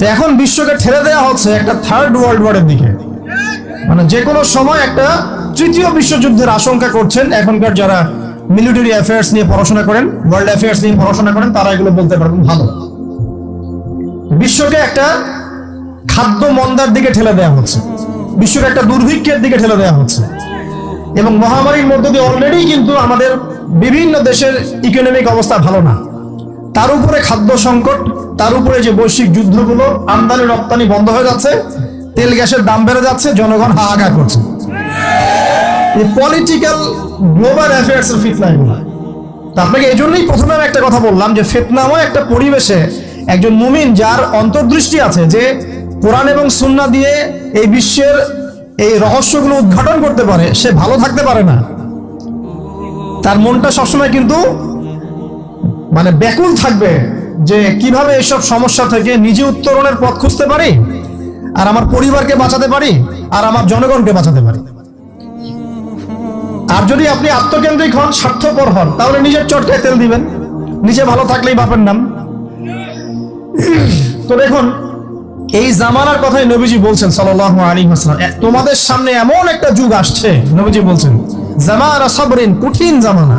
তো এখন বিশ্বকে ঠেলে দেওয়া হচ্ছে একটা থার্ড ওয়ার্ল্ড ওয়ারের দিকে। মানে যে কোনো সময় একটা তৃতীয় বিশ্বযুদ্ধের আশঙ্কা করছেন এখনকার যারা মিলিটারি অ্যাফেয়ার্স নিয়ে পড়াশোনা করেন ওয়ার্ল্ড অ্যাফেয়ার্স নিয়ে পড়াশোনা করেন, তারা এগুলো বলতে পারবেন ভালো। বিশ্বকে একটা খাদ্য মন্দার দিকে ঠেলে দেওয়া হচ্ছে। বিশ্বকে একটা দুর্ভিক্ষের দিকে ঠেলে দেওয়া হচ্ছে। এবং মহামারীর মধ্য দিয়ে অলরেডি কিন্তু আমাদের বিভিন্ন দেশের ইকোনমিক অবস্থা ভালো না। তার উপরে খাদ্য সংকট, তার উপরে যে বৈশ্বিক যুদ্ধগুলো, আমদানি রপ্তানি বন্ধ হয়ে যাচ্ছে, তেল গ্যাসের দাম বেড়ে যাচ্ছে, জনগণ হাহাকার করছে। পলিটিক্যাল গ্লোবাল অ্যাফেয়ার্স এর ফিতনা এগুলো। আপনাকে এই জন্যই প্রথমে আমি একটা কথা বললাম যে ফেতনাময় একটা পরিবেশে একজন মুমিন যার অন্তর্দৃষ্টি আছে যে কোরআন এবং সুন্না দিয়ে এই বিশ্বের এই রহস্যগুলো উদ্ঘাটন করতে পারে, সে ভালো থাকতে পারে না। তার মনটা সবসময় কিন্তু মানে ব্যাকুল থাকবে যে কীভাবে এসব সমস্যা থেকে নিজে উত্তরণের পথ খুঁজতে পারি, আর আমার পরিবারকে বাঁচাতে পারি, আর আমার জনগণকে বাঁচাতে পারি। আর যদি আপনি আত্মকেন্দ্রিক হন, স্বার্থপর হন, তাহলে নিজের চটকায় তেল দিবেন। নিজে ভালো থাকলেই বাপের নাম। তো দেখুন, এই জামানার কথাই নবীজি বলছেন সাল্লাহ আলী হাসলাম তোমাদের সামনে এমন একটা যুগ আসছে, নবীজি বলছেন, জামানা সবরিন, কঠিন জামানা।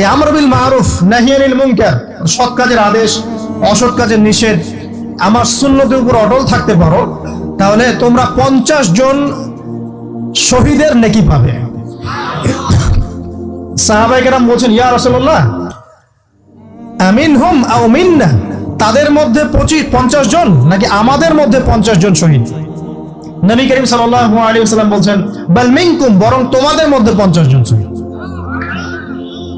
এই আমর বিল মারুফ নাহিয়ানিল মুনকার, সৎ কাজের আদেশ, অসৎ কাজের নিষেধ। আমার উপর অটল থাকতে পারো, তাহলে তোমরা পঞ্চাশ জন শহীদের বলছেন আমিন মিন্না, তাদের মধ্যে পঁচিশ, পঞ্চাশ জন, নাকি আমাদের মধ্যে পঞ্চাশ জন শহীদ? নবী করিম সাল্লাল্লাহু আলাইহি ওয়াসাল্লাম বলছেন বরং তোমাদের মধ্যে পঞ্চাশ জন শহীদ।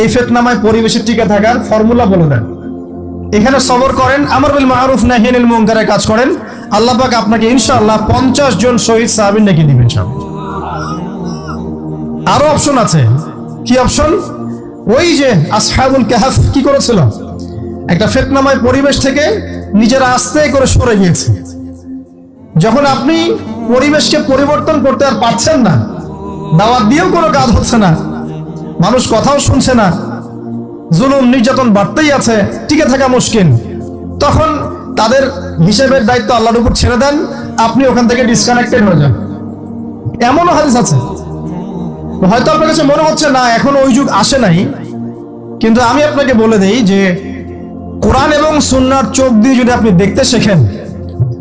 এই ফেতনামায় পরিবেশে টিকে থাকার ফর্মুলা বলে দেন। এখানে সবর করেন, আমর বিল মারুফ নাহিয়ানিল মুনকারের কাজ করেন। আল্লাহ পাক আপনাকে ইনশাআল্লাহ পঞ্চাশ জন শহীদ সাহাবিন নাকি দিবেন সব। আরও অপশন আছে। কি অপশন ওই যে আসহাবুল কাহাফ কি করেছিল? একটা ফেতনাময় পরিবেশ থেকে নিজেরা আস্তে করে সরে গিয়েছে। যখন আপনি পরিবেশকে পরিবর্তন করতে আর পারছেন না, দাওয়াত দিয়েও কোনো কাজ হচ্ছে না মানুষ কথাও শুনছে না। জুলুম, নির্যাতন বাড়তেই আছে, টিকে থাকা মুশকিল। তখন তাদের হিসেবের দায়িত্ব আল্লাহর উপর ছেড়ে দেন, আপনি ওখান থেকে ডিসকানেক্টেড হয়ে যান। এমনও হাদিস আছে। হয়তো আপনার কাছে মনে হচ্ছে, না, এখন ওই যুগ আসে নাই। কিন্তু আমি আপনাকে বলে দেই যে, কোরআন এবং সুন্নার চোখ দিয়ে যদি আপনি দেখতে শেখেন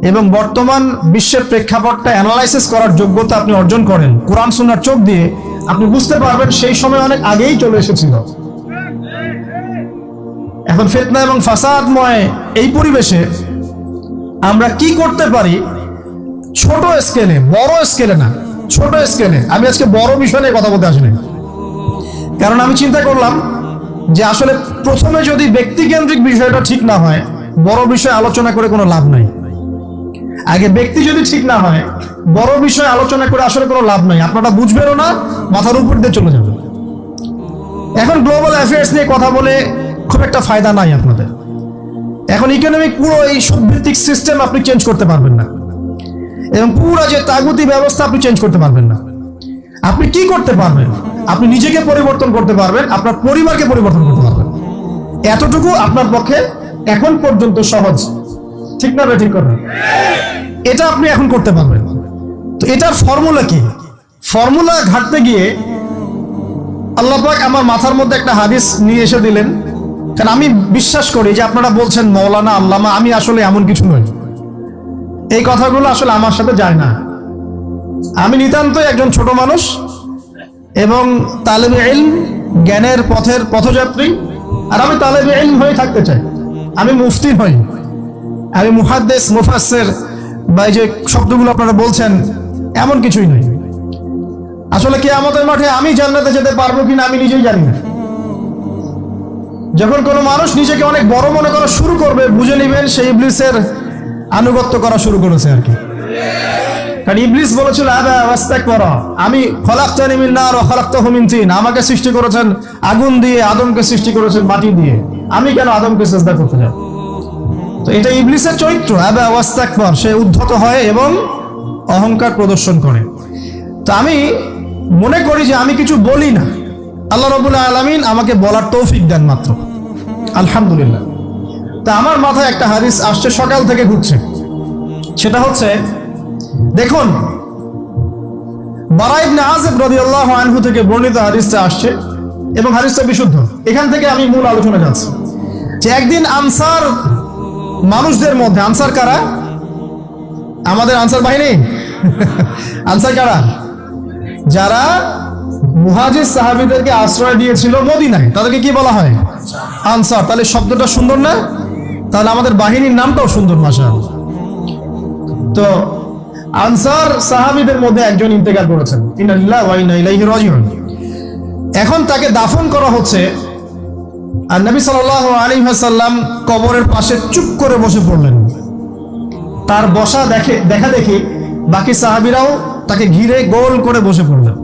এবং বর্তমান বিশ্বের প্রেক্ষাপটটা অ্যানালাইসিস করার যোগ্যতা আপনি অর্জন করেন, কোরআন, সুন্নার চোখ দিয়ে আপনি বুঝতে পারবেন সেই সময় অনেক আগেই চলে এসেছিল। এখন ফেতনা এবং ফাসাদময় এই পরিবেশে আমরা কি করতে পারি? ছোট স্কেলে, বড় স্কেলে না, ছোট স্কেলে। আমি আজকে বড় বিষয় নিয়ে কথা বলতে আসিনি। কারণ আমি চিন্তা করলাম যে আসলে প্রথমে যদি ব্যক্তিকেন্দ্রিক বিষয়টা ঠিক না হয়, বড় বিষয় আলোচনা করে কোনো লাভ নাই। আগে ব্যক্তি যদি ঠিক না হয় বড় বিষয় আলোচনা করে আসলে কোনো লাভ নাই। আপনারা বুঝবেনও না, মাথার উপর দিয়ে চলে যাবে এখন গ্লোবাল অ্যাফেয়ার্স নিয়ে কথা বলে খুব একটা ফায়দা নাই আপনাদের। এখন ইকোনমিক পুরো এই সুদভিত্তিক সিস্টেম আপনি চেঞ্জ করতে পারবেন না। এবং পুরো যে তাগুতি ব্যবস্থা আপনি চেঞ্জ করতে পারবেন না। আপনি কি করতে পারবেন? আপনি নিজেকে পরিবর্তন করতে পারবেন, আপনার পরিবারকে পরিবর্তন করতে পারবেন। এতটুকু আপনার পক্ষে এখন পর্যন্ত সহজ। ঠিক না ঠিক কথা? এটা আপনি এখন করতে পারবেন। তো এটার ফর্মুলা কি? ফর্মুলা ঘাটতে গিয়ে আল্লাহ পাক আমার মাথার মধ্যে একটা হাদিস নিয়ে এসে দিলেন। কারণ আমি বিশ্বাস করি যে আপনারা বলছেন, মৌলানা, আল্লামা, আমি আসলে এমন কিছু নই। এই কথাগুলো আসলে আমার সাথে যায় না। আমি নিতান্তই একজন ছোট মানুষ এবং তালেবে ইলম, জ্ঞানের পথের পথযাত্রী। আর আমি তালেবে ইলম হয়ে থাকতে চাই। আমি মুফতি নই। আমি মুহাদ্দেস মুফাসের বা এই যে শব্দগুলো আপনারা বলছেন এমন কিছুই নয় আসলে কি আমাদের মাঠে আমি জান্নাতে যেতে পারব কিনা আমি নিজেই জানি না। যখন কোনো মানুষ নিজেকে অনেক বড় মনে করা শুরু করবে, বুঝে নেবেন সেই ইবলিসের আনুগত্য করা শুরু করেছে আর কি। কারণ ইবলিস বলেছিল আবা ওয়াস্তাক করা আমি আমাকে সৃষ্টি করেছেন আগুন দিয়ে, আদমকে সৃষ্টি করেছেন মাটি দিয়ে। আমি কেন আদমকে চেষ্টা করতে যাব? তো এটা ইবলিসের চরিত্র আবা ওয়াস্তাকবার সে উদ্ধত হয় এবং অহংকার প্রদর্শন করে। তো আমি মনে করি যে আমি কিছু বলি না। আল্লাহ রবুল্লা আলমিন আমাকে বলার তৌফিক দেন মাত্র। আলহামদুলিল্লাহ। তা আমার মাথায় একটা হাদিস আসছে সকাল থেকে ঘুরছে। সেটা হচ্ছে, দেখুন বারাইবনে আজেব রাদিয়াল্লাহু আনহু থেকে বর্ণিত হাদিসটা আসছে এবং হাদিসটা বিশুদ্ধ। এখান থেকে আমি মূল আলোচনা যাচ্ছি। যে একদিন আনসার মানুষদের মধ্যে, আনসার কারা? আমাদের আনসার বাহিনী? আনসার কারা? যারা মুহাজির সাহাবিদেরকে আশ্রয় দিয়েছিল মদিনায়, তাদেরকে কি বলা হয়? আনসার। তাহলে শব্দটা সুন্দর না? তাহলে আমাদের বাহিনীর নামটাও সুন্দর ভাষা তো আনসার সাহাবিদের মধ্যে একজন ইন্তেকাল করেছেন। এখন তাকে দাফন করা হচ্ছে। আর নবী সাল্লাল্লাহু আলাইহি ওয়াসাল্লাম কবরের পাশে চুপ করে বসে পড়লেন। তার বসা দেখে, দেখা দেখি বাকি সাহাবিরাও তাকে ঘিরে গোল করে বসে পড়লেন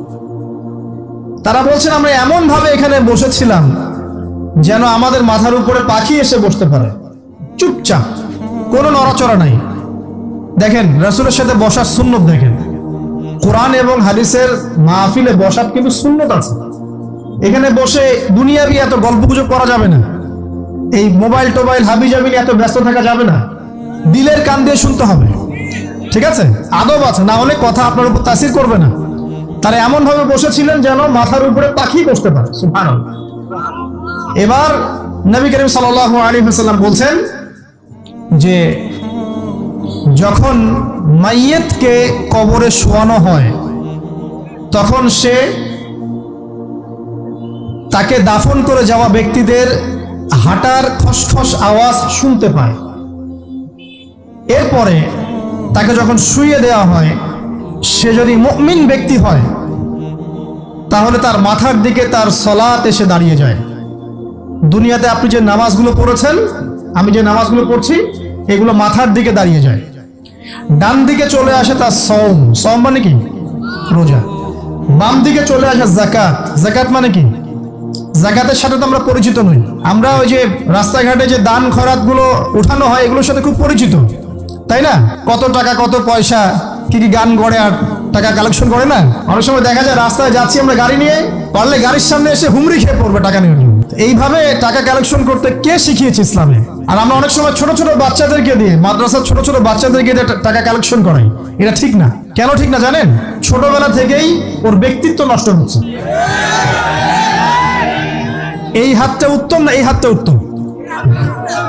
তারা বলছেন, আমরা এমন ভাবে এখানে বসেছিলাম যেন আমাদের মাথার উপরে পাখি এসে বসতে পারে। চুপচাপ, কোনো নড়াচড়া নাই। দেখেন, রাসূলের সাথে বসার সুন্নত দেখেন। কোরআন এবং হাদিসের মাহফিলে বসার কিন্তু সুন্নত আছে। এখানে বসে দুনিয়াবি এত গল্প গুজব করা যাবে না। এই মোবাইল টোবাইল হাবি জাবি এত ব্যস্ত থাকা যাবে না। দিলের কান দিয়ে শুনতে হবে। ঠিক আছে? আদব আছে, না হলে কথা আপনার উপর তাসির করবে না। তারা এমন ভাবে বসেছিলেন যেন মাথার উপরে পাখি বসতে পারে। এবার নবী করিম সাল্লাল্লাহু আলাইহি ওয়াসাল্লাম বলছেন যে, যখন মাইয়েতকে কবরে শোয়ানো হয়, তখন সে তাকে দাফন করে যাওয়া ব্যক্তিদের হাঁটার খসখস আওয়াজ শুনতে পায়। এরপরে তাকে যখন শুইয়ে দেওয়া হয়, সে যদি মুমিন ব্যক্তি হয়, তাহলে তার মাথার দিকে তার সলাত এসে দাঁড়িয়ে যায়। দুনিয়াতে আপনি যে নামাজগুলো পড়েছেন, আমি যে নামাজগুলো পড়ছি, এগুলো মাথার দিকে দাঁড়িয়ে যায়। ডান দিকে চলে আসে তার সম সম মানে কি? রোজা। বাম দিকে চলে আসে জাকাত জাকাত মানে কি? জাকাতের সাথে তো আমরা পরিচিত নই। আমরা ওই যে রাস্তাঘাটে যে দান খরাতগুলো উঠানো হয়, এগুলোর সাথে খুব পরিচিত। তাই না? কত টাকা, কত পয়সা, কি কি গান গড়ে আর টাকা কালেকশন করে না? অনেক সময় দেখা যায় রাস্তায় যাচ্ছি আমরা গাড়ি নিয়ে, পারলে গাড়ির সামনে এসে হুমড়ি খেয়ে পড়বে টাকা নিয়ে। এইভাবে টাকা কালেকশন করতে কে শিখিয়েছে ইসলামে? আর আমরা অনেক সময় ছোট ছোট বাচ্চাদেরকে দিয়ে, মাদ্রাসার ছোট ছোট বাচ্চাদেরকে দিয়ে টাকা কালেকশন করাই। এটা ঠিক না। কেন ঠিক না জানেন? ছোটবেলা থেকেই ওর ব্যক্তিত্ব নষ্ট হচ্ছে। এই হাতটা উত্তম না এই হাতটা উত্তম?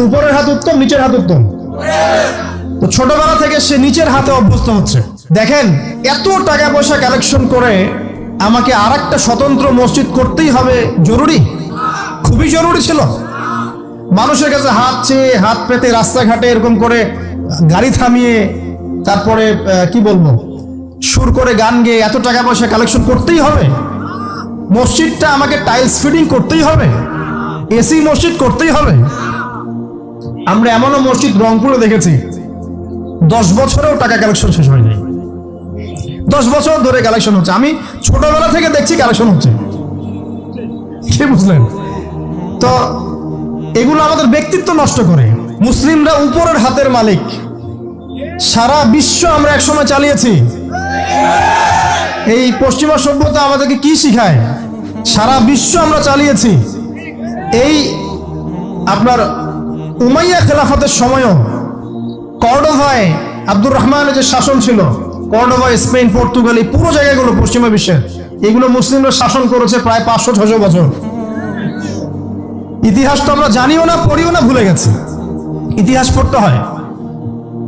উপরের হাত উত্তম, নিচের হাত উত্তম? তো ছোটবেলা থেকে সে নিচের হাতে অভ্যস্ত হচ্ছে। দেখেন, এত টাকা পয়সা কালেকশন করে আমাকে আর একটা স্বতন্ত্র মসজিদ করতেই হবে। জরুরি? খুবই জরুরি ছিল। মানুষের কাছে হাত চেয়ে, হাত পেতে রাস্তাঘাটে এরকম করে গাড়ি থামিয়ে, তারপরে কি বলব? সুর করে গান গেয়ে এত টাকা পয়সা কালেকশন করতেই হবে। মসজিদটা আমাকে টাইলস ফিটিং করতেই হবে। এসি মসজিদ করতেই হবে। আমরা এমনও মসজিদ রংপুরে দেখেছি। দশ বছরেও টাকা কালেকশন শেষ হয়নি। দশ বছর ধরে কালেকশন হচ্ছে। আমি ছোটবেলা থেকে দেখছি কালেকশন হচ্ছে। কি বুঝলেন? তো এগুলো আমাদের ব্যক্তিত্ব নষ্ট করে। মুসলিমরা উপরের হাতের মালিক। সারা বিশ্ব আমরা একসময় চালিয়েছি। এই পশ্চিমা সভ্যতা আমাদেরকে কি শিখায়? সারা বিশ্ব আমরা চালিয়েছি। এই আপনার উমাইয়া খেলাফতের সময়ও কর্ডোভায় আব্দুর রহমানের যে শাসন ছিল, কর্ডোভায়, স্পেন, পর্তুগাল, এই পুরো জায়গাগুলো পশ্চিমা বিশ্বের এগুলো মুসলিমরা শাসন করেছে প্রায় পাঁচশো ছশো বছর। ইতিহাস তো আমরা জানিও না, পড়িও না, ভুলে গেছি। ইতিহাস পড়তে হয়।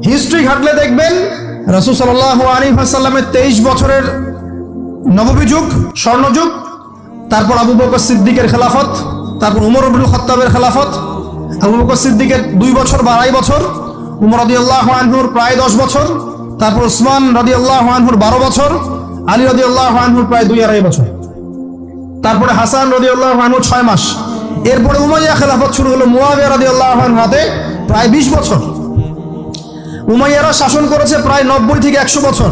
হিস্ট্রি ঘাটলে দেখবেন, রসুল সাল্লাহ আলী সাল্লামের তেইশ বছরের নববী যুগ স্বর্ণযুগ, তারপর আবু বকর সিদ্দিকের খেলাফত, তারপর উমর আবুল খত্তাবের খেলাফত, আবু বকর সিদ্দিকের দুই বছর বা আড়াই বছর উমর রদি আল্লাহ আনহুর প্রায় দশ বছর, তারপর উসমান রদি আল্লাহ আনহুর বারো বছর, আলী রদি আল্লাহ আনহুর প্রায় দুই আড়াই বছর। তারপরে হাসান রদি আল্লাহ আনহু ছয় মাস। এরপরে উমাইয়া খেলাফত শুরু হলো মুয়াবিয়া রদি আল্লাহ হাতে প্রায় বিশ বছর। উমাইয়ারা শাসন করেছে প্রায় নব্বই থেকে একশো বছর।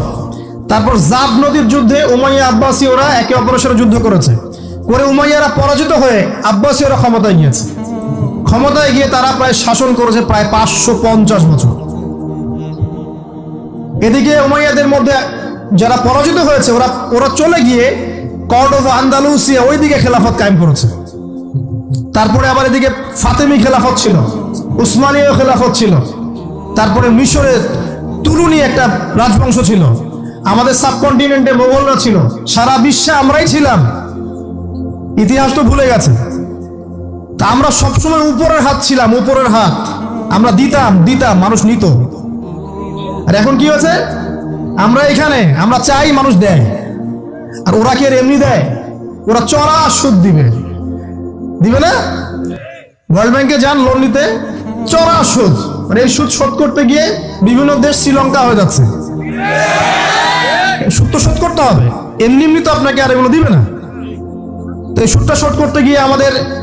তারপর জাব নদীর যুদ্ধে উমাইয়া আব্বাসীয়রা একে অপরের সাথে যুদ্ধ করেছে। করে উমাইয়ারা পরাজিত হয়ে আব্বাসীয়রা ক্ষমতায় গিয়েছে ক্ষমতায় গিয়ে তারা প্রায় শাসন করেছে প্রায় পাঁচশো পঞ্চাশ বছর। এদিকে উমাইয়াদের মধ্যে যারা পরাজিত হয়েছে, ওরা ওরা চলে গিয়ে কর্ডোভা আন্দালুসিয়া ওইদিকে খেলাফত কায়েম করেছে। তারপরে আবার এদিকে ফাতেমি খেলাফত ছিল, উসমানীয় খেলাফত ছিল, তারপরে মিশরের তুলুনি একটা রাজবংশ ছিল, আমাদের সাবকন্টিনেন্টে মোগলরা ছিল, সারা বিশ্বে আমরাই ছিলাম। ইতিহাস তো ভুলে গেছে। তা আমরা সবসময় উপরের হাত ছিলাম, উপরের হাত। আমরা দিতাম দিতাম, মানুষ নিত। আর এখন কি হয়েছে? আমরা এখানে, আমরা চাই মানুষ দেয়। আর ওরা কি এমনি দেয়? ওরা চড়া সুদ দিবে। দিবে না? ওয়ার্ল্ড ব্যাংকে যান লোন নিতে। চড়া সুদ। মানে এই সুদ শোধ করতে গিয়ে বিভিন্ন দেশ শ্রীলঙ্কা হয়ে যাচ্ছে। সুদ তো শোধ করতে হবে। এমনি এমনি তো আপনাকে আর এগুলো দিবে না। তো এই সুদটা শোধ করতে গিয়ে আমাদের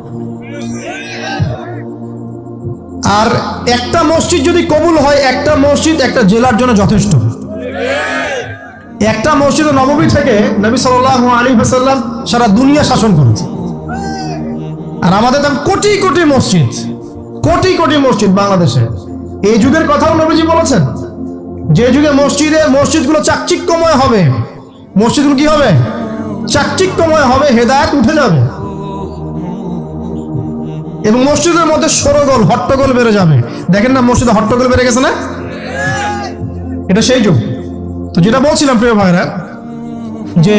আর একটা মসজিদ যদি কবুল হয়, একটা মসজিদ একটা জেলার জন্য যথেষ্ট। একটা মসজিদ নবমী থেকে নবী সাল্লাহ আলী হাসাল্লাম সারা দুনিয়া শাসন করেছে। আর আমাদের দাম কোটি কোটি মসজিদ, কোটি কোটি মসজিদ বাংলাদেশে। এই যুগের কথাও নবীজি বলেছেন, যে যুগে মসজিদে, মসজিদগুলো চাকচিক্যময় হবে। মসজিদগুলো কি হবে? চাকচিক্যময় হবে, হেদায়ত উঠে যাবে। এবং মসজিদের মধ্যে সরগোল, হট্টগোল বেড়ে যাবে। দেখেন না, মসজিদে হট্টগোল বেড়ে গেছে না? এটা সেই যুগ। তো যেটা বলছিলাম, প্রিয় ভাইরা, যে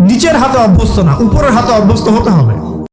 নিচের হাতে অভ্যস্ত না, উপরের হাতে অভ্যস্ত হতে হবে।